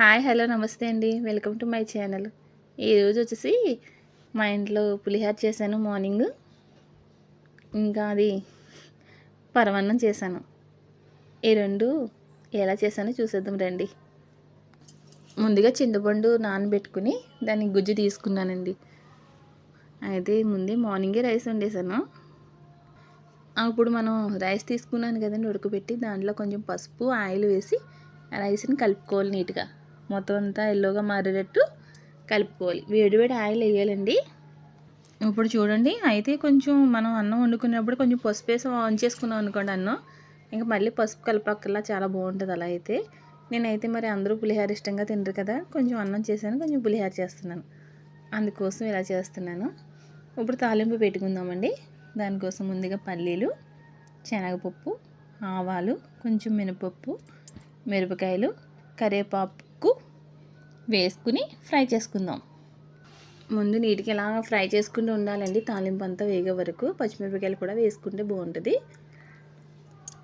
Hi hello నమస్తే అండి. Welcome to my channel. ఈరోజు వచ్చేసి మా ఇంట్లో పులిహార చేశాను మార్నింగ్. ఇంకా అది పరమాన్నం చేశాను. ఈ రెండు ఎలా చేశానో చూసేద్దాం రండి. ముందుగా చింతపండు నానబెట్టుకుని దాన్ని గుజ్జు తీసుకున్నానండి. అయితే ముందే మార్నింగే రైస్ వండేసాను అప్పుడు మనం రైస్ తీసుకున్నాను కదండి ఉడకబెట్టి. దాంట్లో కొంచెం పసుపు ఆయిల్ వేసి రైస్ని కలుపుకోవాలి నీట్గా. మొత్తం అంతా ఎల్లోగా మారేటట్టు కలుపుకోవాలి. వేడివేడి ఆయిల్ వేయాలండి. ఇప్పుడు చూడండి అయితే కొంచెం మనం అన్నం వండుకునేటప్పుడు కొంచెం పసుపు వేసి ఆన్ చేసుకున్నాం అనుకోండి అన్నం. ఇంకా మళ్ళీ పసుపు కలపక్కర్లా చాలా బాగుంటుంది అలా అయితే. నేనైతే మరి అందరూ పులిహార ఇష్టంగా తిండ్రు కదా కొంచెం అన్నం చేశాను కొంచెం పులిహార చేస్తున్నాను. అందుకోసం ఇలా చేస్తున్నాను. ఇప్పుడు తాలింపు పెట్టుకుందామండి. దానికోసం ముందుగా పల్లీలు శనగపప్పు ఆవాలు కొంచెం మినపప్పు మిరపకాయలు కరివేపాకు వేసుకుని ఫ్రై చేసుకుందాం. ముందు నీటికి ఇలా ఫ్రై చేసుకుంటూ ఉండాలండి? తాలింపు అంతా వేగే వరకు పచ్చిమిరపకాయలు కూడా వేసుకుంటే బాగుంటుంది.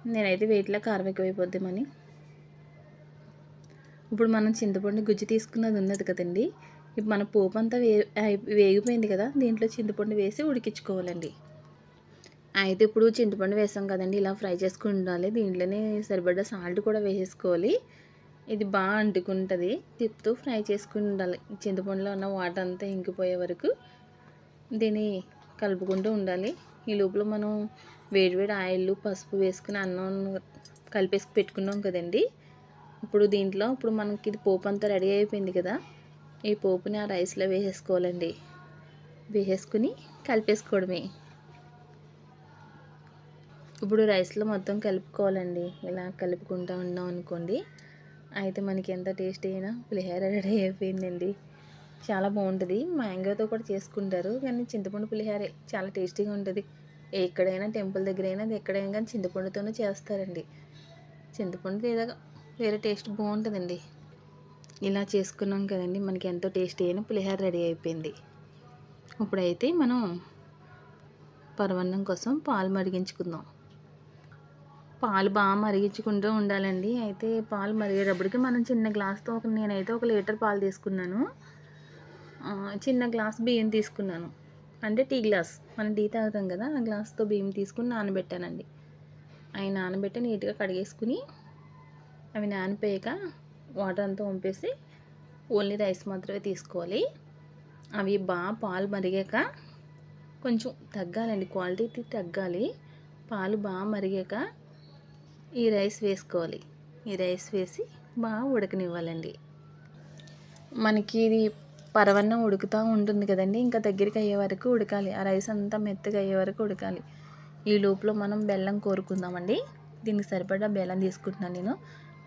నేనైతే వేటిలో కారం ఎక్కువైపోద్దామని ఇప్పుడు మనం చింతపండు గుజ్జు తీసుకున్నది ఉన్నది కదండి? ఇప్పుడు మన పోపు అంతా వే వేగిపోయింది కదా? దీంట్లో చింతపండు వేసి ఉడికించుకోవాలండి. అయితే ఇప్పుడు చింతపండు వేసాం కదండి ఇలా ఫ్రై చేసుకుని ఉండాలి. దీంట్లోనే సరిపడ్డ సాల్ట్ కూడా వేసేసుకోవాలి. ఇది బాగా అంటుకుంటుంది. తిప్పుతూ ఫ్రై చేసుకుని ఉండాలి. చింతపండులో ఉన్న వాటర్ అంతా ఇంకిపోయే వరకు దీన్ని కలుపుకుంటూ ఉండాలి. ఈ లోపల మనం వేడివేడి ఆయిల్ పసుపు వేసుకుని అన్నం కలిపేసి పెట్టుకున్నాం కదండి. ఇప్పుడు దీంట్లో ఇప్పుడు మనకి ఇది పోపు అంతా రెడీ అయిపోయింది కదా. ఈ పోపుని ఆ రైస్లో వేసేసుకోవాలండి. వేసేసుకుని కలిపేసుకోవడమే. ఇప్పుడు రైస్లో మొత్తం కలుపుకోవాలండి. ఇలా కలుపుకుంటూ ఉన్నాం అనుకోండి. అయితే మనకి ఎంత టేస్ట్ అయినా పులిహోర రెడీ అయిపోయిందండి. చాలా బాగుంటుంది. మ్యాంగోతో కూడా చేసుకుంటారు. కానీ చింతపండు పులిహోరే చాలా టేస్టీగా ఉంటుంది. ఎక్కడైనా టెంపుల్ దగ్గర అయినా ఎక్కడైనా కానీ చింతపండుతోనే చేస్తారండి. చింతపండు ఏదో వేరే టేస్ట్ బాగుంటుందండి. ఇలా చేసుకున్నాం కదండి. మనకి ఎంతో టేస్టీ అయిన పులిహోర రెడీ అయిపోయింది. ఇప్పుడైతే మనం పరవన్నం కోసం పాలు మరిగించుకుందాం. పాలు బాగా మరిగించుకుంటూ ఉండాలండి. అయితే పాలు మరిగేటప్పటికి మనం చిన్న గ్లాస్తో ఒక నేనైతే ఒక లీటర్ పాలు తీసుకున్నాను. చిన్న గ్లాస్ బియ్యం తీసుకున్నాను. అంటే టీ గ్లాస్. మనం టీ తాగుతాం కదా ఆ గ్లాస్తో బియ్యం తీసుకుని నానబెట్టానండి. అవి నానబెట్టి నీట్గా కడిగేసుకుని అవి నానిపోయాక వాటర్ అంతా వంపేసి ఓన్లీ రైస్ మాత్రమే తీసుకోవాలి. అవి బాగా పాలు మరిగాక కొంచెం తగ్గాలండి. క్వాలిటీ తగ్గాలి. పాలు బాగా మరిగాక ఈ రైస్ వేసుకోవాలి. ఈ రైస్ వేసి బాగా ఉడకనివ్వాలండి. మనకి ఇది పరవన్నం ఉడుకుతూ ఉంటుంది కదండి. ఇంకా దగ్గరికి అయ్యే వరకు ఉడకాలి. ఆ రైస్ అంతా మెత్తగా అయ్యే వరకు ఉడకాలి. ఈ లోపల మనం బెల్లం కోరుకుందామండి. దీనికి సరిపడా బెల్లం తీసుకుంటున్నాను నేను.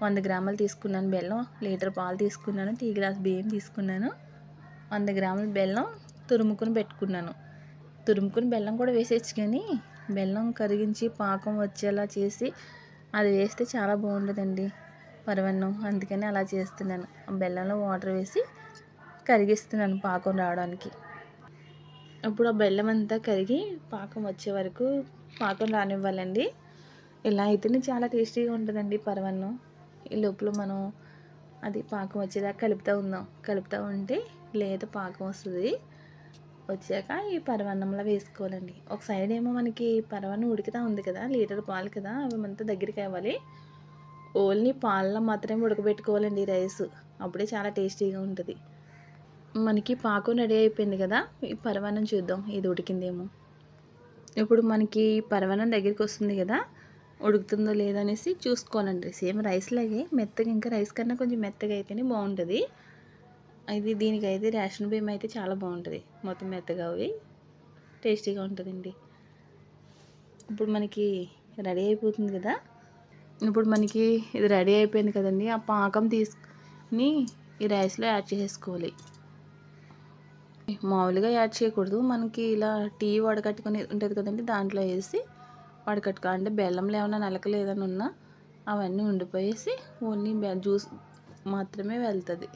వంద గ్రాములు తీసుకున్నాను బెల్లం లీటర్ పాలు తీసుకున్నాను టీ గ్లాస్ బియ్యం తీసుకున్నాను వంద గ్రాముల బెల్లం తురుముకుని పెట్టుకున్నాను. తురుముకుని బెల్లం కూడా వేసేచ్చు కానీ బెల్లం కరిగించి పాకం వచ్చేలా చేసి అది వేస్తే చాలా బాగుంటుందండి పరవన్నం అందుకని అలా చేస్తున్నాను. బెల్లంలో వాటర్ వేసి కరిగిస్తున్నాను పాకం రావడానికి. అప్పుడు ఆ బెల్లం అంతా కరిగి పాకం వచ్చే వరకు పాకం రానివ్వాలండి. ఇలా అయితేనే చాలా టేస్టీగా ఉంటుందండి పరవన్నం ఈ లోపల మనం అది పాకం వచ్చేదాకా కలుపుతూ ఉందాం. కలుపుతూ ఉంటే లేదా పాకం వస్తుంది. వచ్చాక ఈ పరవన్నంలో వేసుకోవాలండి. ఒక సైడ్ ఏమో మనకి పరవన్నం ఉడికితా ఉంది కదా లీటర్ పాలు కదా అవి మనతో దగ్గరికి అవ్వాలి. ఓన్లీ పాలలో మాత్రమే ఉడకబెట్టుకోవాలండి రైస్. అప్పుడే చాలా టేస్టీగా ఉంటుంది. మనకి పాకం రెడీ అయిపోయింది కదా ఈ పరవన్నం చూద్దాం ఇది ఉడికిందేమో. ఇప్పుడు మనకి పరవన్నం దగ్గరికి వస్తుంది కదా ఉడుకుతుందో లేదనేసి చూసుకోవాలండి. సేమ్ రైస్ లాగే మెత్తగా ఇంకా రైస్ కన్నా కొంచెం మెత్తగా అయితేనే బాగుంటుంది. ఇది దీనికైతే రేషన్ బియ్యం అయితే చాలా బాగుంటుంది. మొత్తం మెత్తగా అవి టేస్టీగా ఉంటుందండి. ఇప్పుడు మనకి రెడీ అయిపోతుంది కదా? ఇప్పుడు మనకి ఇది రెడీ అయిపోయింది కదండి. ఆ పాకం తీసుకుని ఈ రైస్లో యాడ్ చేసుకోవాలి. మామూలుగా యాడ్ చేయకూడదు. మనకి ఇలా టీ వడకట్టుకుని ఉంటుంది కదండి దాంట్లో వేసి వడకట్టుకో. అంటే బెల్లంలో ఏమైనా నలకలు ఏదైనా ఉన్నా అవన్నీ ఉండిపోయేసి ఓన్లీ జ్యూస్ మాత్రమే వెళ్తుంది.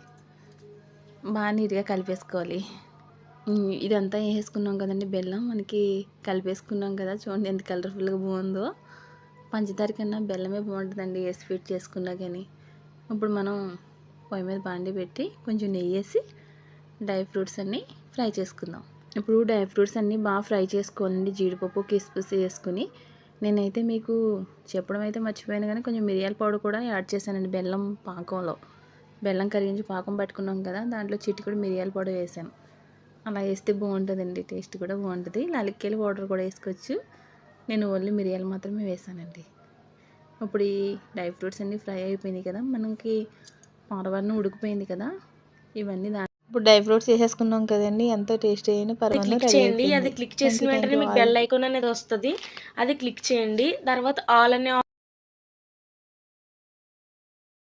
బాగా నీట్గా కలిపేసుకోవాలి. ఇదంతా వేసుకున్నాం కదండి బెల్లం. మనకి కలిపేసుకున్నాం కదా. చూడండి ఎంత కలర్ఫుల్గా బాగుందో. పంచదార కన్నా బెల్లమే బాగుంటుందండి ఏ స్వీట్ చేసుకున్నా కానీ ఇప్పుడు మనం పొయ్యి మీద బాండి పెట్టి కొంచెం నెయ్యి వేసి డ్రై ఫ్రూట్స్ అన్నీ ఫ్రై చేసుకుందాం. ఇప్పుడు డ్రై ఫ్రూట్స్ అన్నీ బాగా ఫ్రై చేసుకోవాలండి. జీడిపప్పు కిస్మిస్ వేసుకుని. నేనైతే మీకు చెప్పడం అయితే మర్చిపోయాను కానీ కొంచెం మిరియాల పౌడర్ కూడా యాడ్ చేశానండి బెల్లం పాకంలో. బెల్లం కరిగించి పాకం పట్టుకున్నాం కదా దాంట్లో చిటికుడు మిరియాల పౌడర్ వేసాను అలా వేస్తే బాగుంటుందండి టేస్ట్ కూడా బాగుంటుంది. లలిక్కేల పౌడర్ కూడా వేసుకోవచ్చు నేను ఓన్లీ మిరియాలు మాత్రమే వేసానండి. ఇప్పుడు ఈ డ్రై ఫ్రూట్స్ అన్నీ ఫ్రై అయిపోయినాయి కదా మనకి పారవన్నీ ఉడికిపోయింది కదా ఇవన్నీ దా ఇప్పుడు డ్రై ఫ్రూట్స్ వేసేసుకున్నాం కదండి ఎంతో టేస్ట్ అయిన పర్వాలేదు క్లిక్ చేయండి అది క్లిక్ చేసిన వెంటనే మీకు బెల్ ఐకాన్ అనేది వస్తుంది అది క్లిక్ చేయండి. తర్వాత ఆల్ అనే